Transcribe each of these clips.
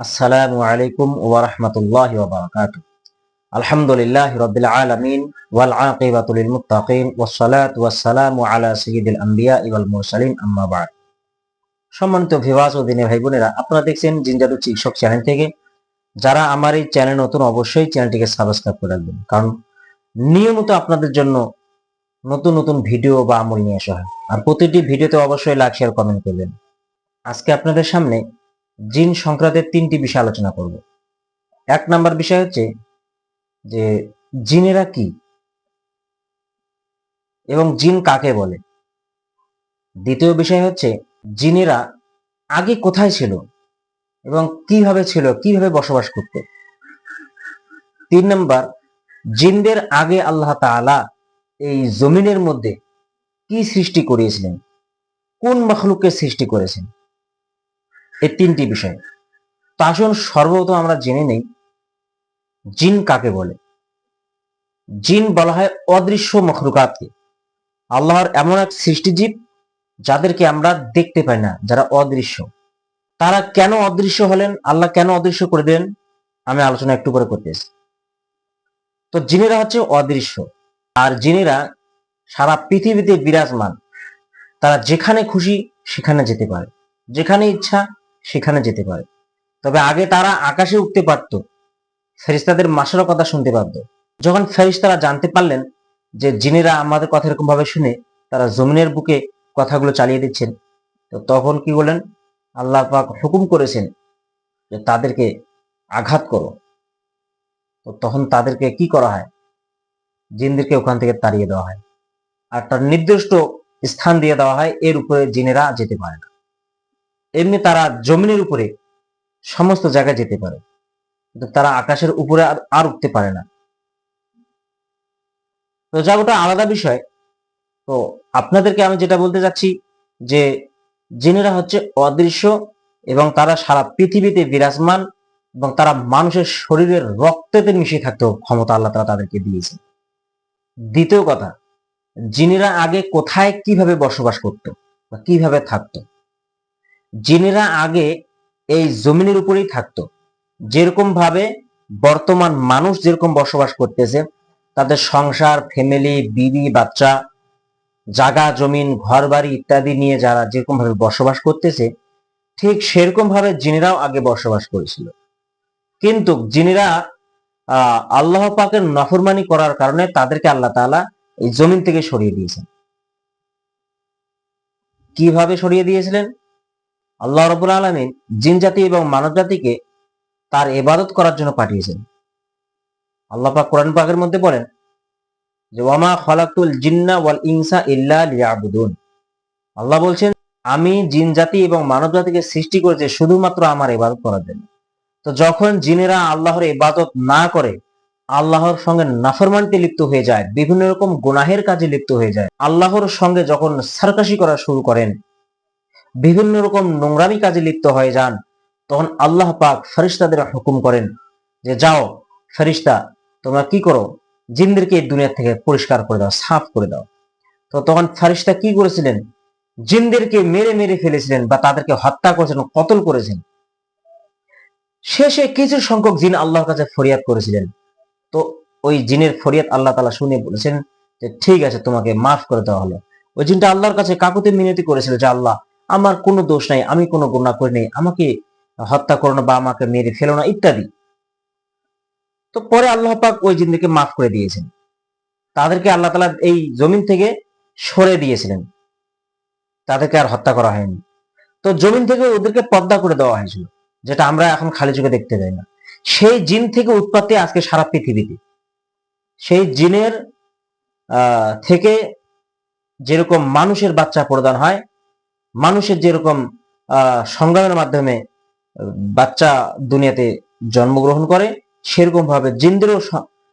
আসসালামু আলাইকুম ওয়া রাহমাতুল্লাহি ওয়া বারাকাতুহু। আলহামদুলিল্লাহি রাব্বিল আলামিন ওয়াল আকিবাতু লিল মুত্তাকিন ওয়াস সালাতু ওয়াস সালামু আলা সাইয়্যিদিল আম্বিয়া ওয়াল মুরসালিন, আম্মা বা'দ। সম্মানিত ভিউয়ার্স ও দিনী ভাই বোনেরা, আপনারা দেখছেন জিনজাদু চিকিৎসক চ্যানেল থেকে। যারা আমার এই চ্যানেল নতুন, অবশ্যই চ্যানেলটিকে সাবস্ক্রাইব করে রাখবেন। কারণ নিয়মিত আপনাদের জন্য নতুন নতুন ভিডিও বা আমল নিয়ে আসা হয়। আর প্রতিটি ভিডিওতে অবশ্যই লাইক শেয়ার কমেন্ট করবেন। আজকে আপনাদের সামনে জিন সংক্রান্তের তিনটি বিষয় আলোচনা করব। এক নাম্বার বিষয় হচ্ছে যে জিনেরা কি এবং জিন কাকে বলে? দ্বিতীয় বিষয় হচ্ছে জিনেরা আগে কোথায় ছিল এবং কীভাবে ছিল, কীভাবে বসবাস করত? তিন নাম্বার, জিনদের আগে আল্লাহ তাআলা এই জমিনের মধ্যে কি সৃষ্টি করিয়েছিলেন? কোন মখলুককে সৃষ্টি করেছেন? এই তিনটি বিষয়। তো আসুন সর্বপ্রথম আমরা জেনে নেই, জিন কাকে বলে? জিন বলা হয় অদৃশ্য মখলুকাতকে। আল্লাহর এমন এক সৃষ্টিজীব যাদেরকে আমরা দেখতে পাই না, যারা অদৃশ্য। তারা কেন অদৃশ্য হলেন? আল্লাহ কেন অদৃশ্য করে দিলেন? আমি আলোচনা একটু করে করতেছি তো জিনেরা হচ্ছে অদৃশ্য, আর জিনেরা সারা পৃথিবীতে বিরাজমান। তারা যেখানে খুশি সেখানে যেতে পারে। যেখানে ইচ্ছা সেখানে যেতে পারে। তবে আগে তারা আকাশে উঠতে পারত। ফেরিস্তাদের মাসেরও কথা শুনতে পারত। যখন ফেরিস্তারা জানতে পারলেন যে জিনেরা আমাদের কথা এরকম ভাবে শুনে তারা জমিনের বুকে কথাগুলো চালিয়ে দিচ্ছেন, তো তখন কি বলেন আল্লাহ পাক হুকুম করেছেন যে তাদেরকে আঘাত করো। তো তখন তাদেরকে কি করা হয়? জিনদেরকে ওখান থেকে তাড়িয়ে দেওয়া হয়। আর তার নির্দিষ্ট স্থান দিয়ে দেওয়া হয়, এর উপরে জিনেরা যেতে পারে না। এমনি তারা জমিনের উপরে সমস্ত জায়গায় যেতে পারে। তারা আকাশের উপরে আর উঠতে পারে না। তো যা ওটা আলাদা বিষয়। তো আপনাদেরকে আমি যেটা বলতে যাচ্ছি যে, জিনেরা হচ্ছে অদৃশ্য এবং তারা সারা পৃথিবীতে বিরাজমান এবং তারা মানুষের শরীরের রক্তেতে মিশে থাকতেও ক্ষমতা আল্লাহ তারা তাদেরকে দিয়েছে দ্বিতীয় কথা, জিনেরা আগে কোথায় কীভাবে বসবাস করত বা কীভাবে থাকতো? জিনেরা আগে এই জমিনের উপরেই থাকতো। যেরকম ভাবে বর্তমান মানুষ যেরকম বসবাস করতেছে, তাদের সংসার ফ্যামিলি বিবি, বাচ্চা, জাগা, জমিন ঘর বাড়ি ইত্যাদি নিয়ে যারা যেরকম ভাবে বসবাস করতেছে, ঠিক সেরকম ভাবে জিনেরাও আগে বসবাস করেছিল। কিন্তু জিনেরা আল্লাহ পাকের নফরমানি করার কারণে তাদেরকে আল্লাহ তাআলা এই জমিন থেকে সরিয়ে দিয়েছেন। কীভাবে সরিয়ে দিয়েছিলেন? আল্লাহ রবুল আলমিন জিন জাতি এবং মানব জাতিকে তার এবাদত করার জন্য পাঠিয়েছেন। আল্লাহ কোরআন পাকের মধ্যে বলেন, যে ওয়ামা খলাকুল জিন্না ওয়াল ইনসা ইল্লা লিয়াবুদুন। আল্লাহ বলছেন, আমি জিন জাতি এবং মানব জাতিকে সৃষ্টি করেছি শুধুমাত্র আমার ইবাদত করার জন্য। তো যখন জিনেরা আল্লাহর ইবাদত না করে, আল্লাহর সঙ্গে নাফরমানিতে লিপ্ত হয়ে যায়, বিভিন্ন রকম গুনাহের কাজে লিপ্ত হয়ে যায়, আল্লাহর সঙ্গে যখন সার্কাশি করা শুরু করেন বিভিন্ন রকম নোংরামি কাজে লিপ্ত হয়ে যান, তখন আল্লাহ পাক ফেরিস্তাদের হুকুম করেন যে, যাও ফেরিস্তা তোমরা কি করো? জিনদেরকে এই দুনিয়া থেকে পরিষ্কার করে দাও, সাফ করে দাও। তো তখন ফেরিস্তা কি করেছিলেন? জিনদেরকে মেরে মেরে ফেলেছিলেন বা তাদেরকে হত্যা করেছেন কতল করেছেন শেষে কিছু সংখ্যক জিন আল্লাহর কাছে ফরিয়াদ করেছিলেন। তো ওই জিনের ফরিয়াদ আল্লাহ তালা শুনে বলেছেন যে, ঠিক আছে, তোমাকে মাফ করে দেওয়া হলো। ওই জিনটা আল্লাহর কাছে কাকুতে মিনতি করেছিল যে, আল্লাহ আমার কোনো দোষ নাই, আমি কোনো গুণা করি নাই, আমাকে হত্যা করো না বা আমাকে মেরে ফেলো না, ইত্যাদি। তো পরে আল্লাহ পাক ওই জিনদেরকে মাফ করে দিয়েছেন। তাদেরকে আল্লাহ তালা এই জমিন থেকে সরে দিয়েছিলেন। তাদেরকে আর হত্যা করা হয়নি। তো জমিন থেকে ওদেরকে পর্দা করে দেওয়া হয়েছিল, যেটা আমরা এখন খালি চোখে দেখতে পাই না। সেই জিন থেকে উৎপত্তি আজকে সারা পৃথিবীতে। সেই জিনের থেকে যেরকম মানুষের বাচ্চা প্রদান হয় মানুষের যেরকম সংগ্রামের মাধ্যমে বাচ্চা দুনিয়াতে জন্মগ্রহণ করে সেরকম ভাবে জিন্দেরও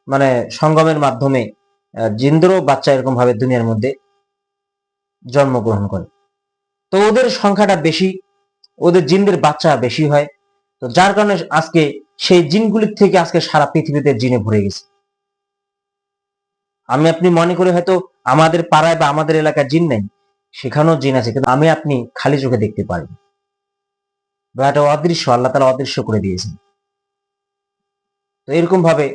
মানে সঙ্গমের মাধ্যমে জিন্দেরও বাচ্চা এরকম ভাবে দুনিয়ার মধ্যে জন্মগ্রহণ করে। তো ওদের সংখ্যাটা বেশি, ওদের জিনদের বাচ্চা বেশি হয়। তো যার কারণে আজকে সেই জিনগুলির থেকে আজকে সারা পৃথিবীতে জিনে ভরে গেছে। আমি আপনি মনে করি হয়তো আমাদের পাড়ায় বা আমাদের এলাকায় জিন নেই। সেখানেও জিন আছে, কিন্তু আমি আপনি খালি চোখে দেখতে পারি এটা অদৃশ্য, আল্লাহ তালা অদৃশ্য করে দিয়েছেন। তো এরকম ভাবে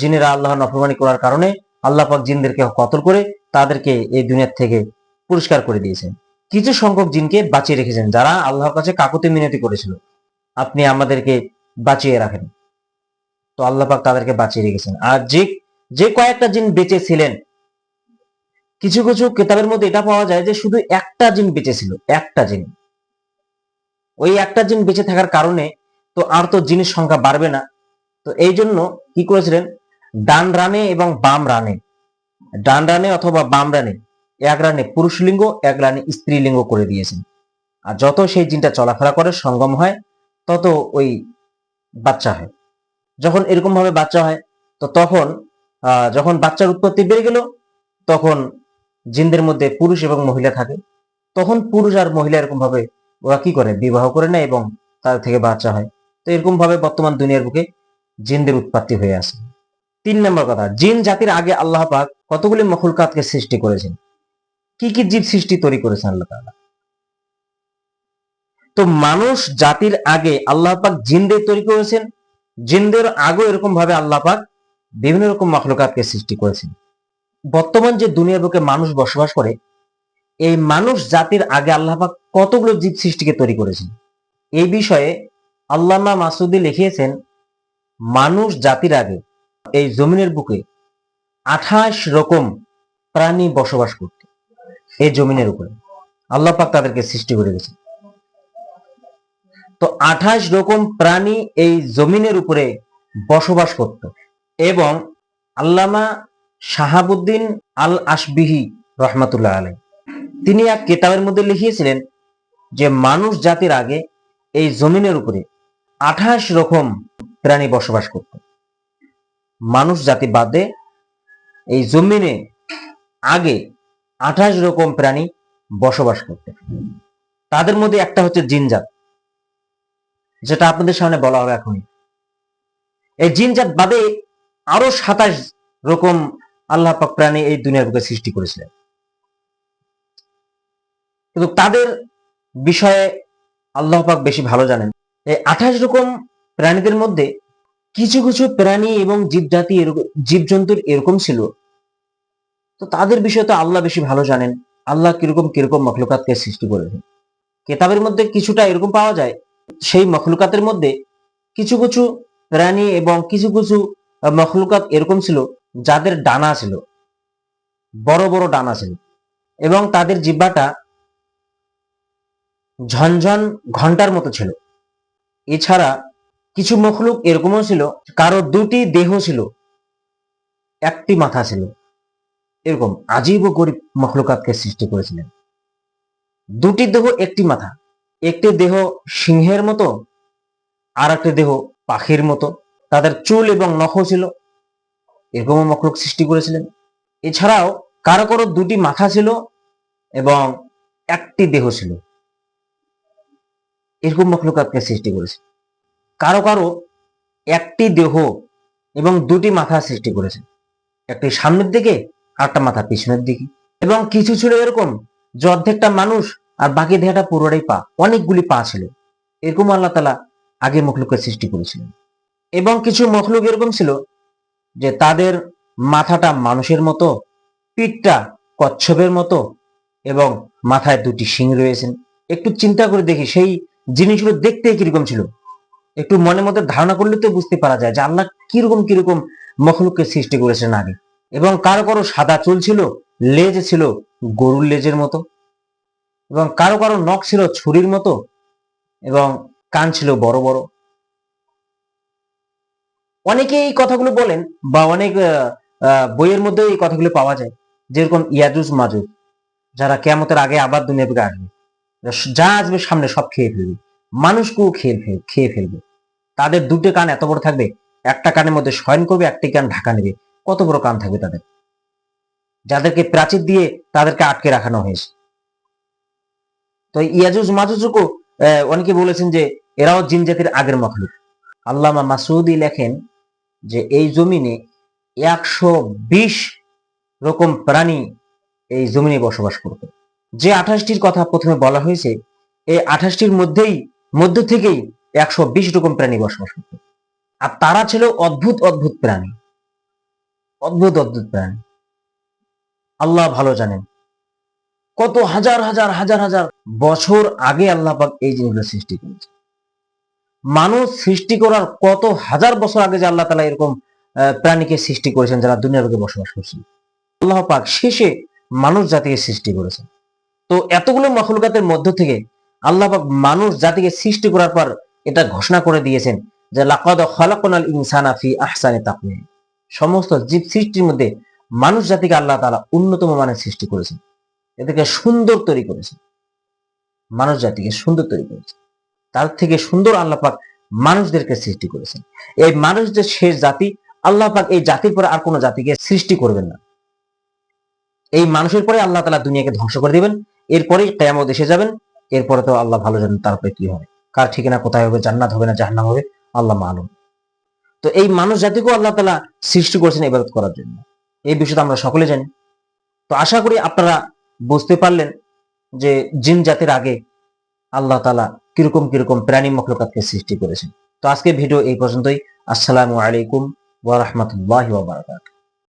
জিনেরা আল্লাহ নফরমানি করার কারণে আল্লাহ পাক জিনদেরকে কতল করে তাদেরকে এই দুনিয়ার থেকে পুরস্কার করে দিয়েছেন। কিছু সংখ্যক জিনকে বাঁচিয়ে রেখেছেন, যারা আল্লাহর কাছে কাকুতি মিনতি করেছিল। আপনি আমাদেরকে বাঁচিয়ে রাখেন। তো আল্লাহ পাক তাদেরকে বাঁচিয়ে রেখেছেন। আর যে যে কয়েকটা জিন বেঁচে ছিলেন কিছু কিছু কেতাবের মধ্যে এটা পাওয়া যায় যে শুধু একটা জিন বেঁচে ছিল, একটা জিন। ওই একটা জিন বেঁচে থাকার কারণে তো আর তো জিনের সংখ্যা বাড়বে না। তো এই জন্য কি করেছিলেন? ডান রানে এবং বাম রানে। ডান রানে অথবা বাম রানে। এক রানে পুরুষ লিঙ্গ, এক রানে স্ত্রী লিঙ্গ করে দিয়েছেন। আর যত সেই জিনটা চলাফেরা করে, সঙ্গম হয়, তত ওই বাচ্চা হয়। যখন এরকম ভাবে বাচ্চা হয়, তো তখন যখন বাচ্চার উৎপত্তি বেড়ে গেল, তখন জিনদের মধ্যে পুরুষ এবং মহিলা থাকে, তখন পুরুষ আর মহিলা এরকম ভাবে ওরা কি করে? বিবাহ করে নেয় এবং তার থেকে বাচ্চা হয়। তো এরকম ভাবে বর্তমান দুনিয়ার বুকে জিনদের উৎপত্তি হয়ে আসে। তিন নম্বর কথা, জিন জাতির আগে আল্লাহ পাক কতগুলি মখলকাতকে সৃষ্টি করেছেন? কি কি জীব সৃষ্টি তৈরি করেছেন আল্লাহ তাআলা? তো মানুষ জাতির আগে আল্লাহ পাক জিনদের তৈরি করেছেন, জিনদের আগেও এরকম ভাবে আল্লাহ পাক বিভিন্ন রকম মখলুকাতকে সৃষ্টি করেছেন। বর্তমান যে দুনিয়ার বুকে মানুষ বসবাস করে, এই মানুষ জাতির আগে আল্লাহবাক কতগুলো জীব সৃষ্টিকে তৈরি করেছেন? এই বিষয়ে আল্লামা মাসুদি লিখিয়েছেন, মানুষ জাতির আগে এই জমিনের বুকে আঠাশ রকম প্রাণী বসবাস করত, এই জমিনের উপরে। আল্লাহ পাক তাদেরকে সৃষ্টি করে গেছেন তো আঠাশ রকম প্রাণী এই জমিনের উপরে বসবাস করত এবং আল্লামা শাহাবুদ্দিন আল আসবিহি রহমাতুল্লাহ আলাই তিনি এক কেতাবের মধ্যে লিখিয়েছিলেন যে, মানুষ জাতির আগে এই জমিনের উপরে আঠাশ রকম প্রাণী বসবাস করত। মানুষ জাতি বাদে এই জমিনে আগে আঠাশ রকম প্রাণী বসবাস করত। তাদের মধ্যে একটা হচ্ছে জিনজাত, যেটা আপনাদের সামনে বলা হবে এখনই। এই জিনজাত বাদে আরও সাতাশ রকম আল্লাহ পাক প্রাণী এই দুনিয়ার বুকে সৃষ্টি করেছিলেন। কিন্তু তাদের বিষয়ে আল্লাহ পাক বেশি ভালো জানেন। এই আঠাশ রকম প্রাণীদের মধ্যে কিছু কিছু প্রাণী এবং জীবজাতি জীবজন্তুর এরকম ছিল। তো তাদের বিষয়ে তো আল্লাহ বেশি ভালো জানেন। আল্লাহ কীরকম কীরকম মখলুকাতকে সৃষ্টি করেছেন। কেতাবের মধ্যে কিছুটা এরকম পাওয়া যায়। সেই মখলুকাতের মধ্যে কিছু কিছু প্রাণী এবং কিছু কিছু মখলুকাত এরকম ছিল যাদের ডানা ছিল। বড় বড় ডানা ছিল। এবং তাদের জিব্বাটা ঝনঝন ঘণ্টার মতো ছিল। এছাড়া কিছু মখলুক এরকমও ছিল, কারও দুটি দেহ ছিল, একটি মাথা ছিল। এরকম আজীব ও গরিব মখলুকাতকে সৃষ্টি করেছিলেন। দুটি দেহ একটি মাথা, একটি দেহ সিংহের মতো আর একটি দেহ পাখির মতো। তাদের চুল এবং নখ ছিল। এরকমও মখলুক সৃষ্টি করেছিলেন। এছাড়াও কারও কারও দুটি মাথা ছিল এবং একটি দেহ ছিল। এরকম মখলুকাতকে সৃষ্টি করেছে। কারও কারও একটি দেহ এবং দুটি মাথা সৃষ্টি করেছে। একটি সামনের দিকে আরটা মাথা পিছনের দিকে। এবং কিছু ছিল এরকম যে অর্ধেকটা মানুষ আর বাকি দেহটা পুরোটাই পা, অনেকগুলি পা ছিল। এরকম আল্লাহ তালা আগে মখলুকের সৃষ্টি করেছিলেন। এবং কিছু মখলুক এরকম ছিল যে তাদের মাথাটা মানুষের মতো, পিঠটা কচ্ছপের মতো এবং মাথায় দুটি শিং রয়েছেন একটু চিন্তা করে দেখি সেই জিনিসগুলো দেখতে কীরকম ছিল। একটু মনে মধ্যে ধারণা করলে তো বুঝতে পারা যায় যে আল্লাহ কীরকম কীরকম মখলুককে সৃষ্টি করেছেন আগে। এবং কারও কারও সাদা চুল ছিল, লেজ ছিল, গরুর লেজের মতো। এবং কারও কারও নখ ছিল ছুরির মতো এবং কান ছিল বড় বড়। অনেকে এই কথাগুলো বলেন বা অনেক বইয়ের মধ্যে এই কথাগুলো পাওয়া যায়। যেরকম ইয়াজুজ মাজুজ যারা কেমতের আগে আবার দুনিয়া থেকে আসবে। যা আসবে সামনে সব খেয়ে ফেলবে। মানুষকেও খেয়ে ফেল, খেয়ে ফেলবে। তাদের দুটো কান এত বড় থাকবে, একটা কানের মধ্যে শয়ন করবে, একটি কান ঢাকা নেবে। কত বড় কান থাকবে তাদের? যাদেরকে প্রাচীর দিয়ে তাদেরকে আটকে রাখানো হয়েছে। তো ইয়াজুজ মাজুজুকও অনেকে বলেছেন যে, এরাও জিন জাতির আগের মখলুক। আল্লামা মাসুদি লেখেন যে এই জমিনে একশো বিশ রকম প্রাণী এই জমিনে বসবাস করত। যে আঠাশটির কথা প্রথমে বলা হয়েছে, এই আঠাশটির মধ্যেই, মধ্য থেকেই একশো বিশ রকম প্রাণী বসবাস করত। আর তারা ছিল অদ্ভুত অদ্ভুত প্রাণী। অদ্ভুত অদ্ভুত প্রাণী। আল্লাহ ভালো জানেন। কত হাজার হাজার হাজার হাজার বছর আগে আল্লাহ পাক এই জিনিসগুলো সৃষ্টি করেছে মানুষ সৃষ্টি করার কত হাজার বছর আগে যে আল্লাহ তালা এরকম প্রাণীকে সৃষ্টি করেছেন, যারা দুনিয়ার বুকে বসবাস করছেন আল্লাহ পাক শেষে মানুষ জাতিকে সৃষ্টি করেছেন। তো এতগুলো মখলুকাতের মধ্য থেকে আল্লাহ পাক মানুষ জাতিকে সৃষ্টি করার পর এটা ঘোষণা করে দিয়েছেন যে, লাকাদ খালাকনাল ইনসানা ফি আহসানি তাকওয়িম। সমস্ত জীব সৃষ্টির মধ্যে মানুষ জাতিকে আল্লাহ তালা উন্নতম মানের সৃষ্টি করেছেন। এদেরকে সুন্দর তৈরি করেছেন। মানুষ জাতিকে সুন্দর তৈরি করেছেন। তার থেকে সুন্দর আল্লাহ পাক মানুষদেরকে সৃষ্টি করেছেন। এই মানুষ যে শেষ জাতি, আল্লাহ পাক এই জাতির পরে আর কোনো জাতিকে সৃষ্টি করবেন না। এই মানুষের পরে আল্লাহ তালা দুনিয়াকে ধ্বংস করে দিবেন, এরপরেই কেয়ামত এসে যাবেন, এরপরে তো আল্লাহ ভালো জানেন তারপরে কি হবে। কার ঠিকানা কোথায় হবে, জান্নাত হবে না জাহান্নাম হবে, আল্লাহ মালুম। তো এই মানুষ জাতিকেও আল্লাহ তালা সৃষ্টি করেছেন ইবাদত করার জন্য। এই বিষয়টা আমরা সকলে জানি। তো আশা করি আপনারা বুঝতে পারলেন যে জিন জাতির আগে আল্লাহ তালা কীরকম কীরকম প্রাণী মখলুকাতকে সৃষ্টি করেছেন। তো আজকে ভিডিও এই পর্যন্তই। আসসালামু আলাইকুম ওয়া বারাকাতুহু।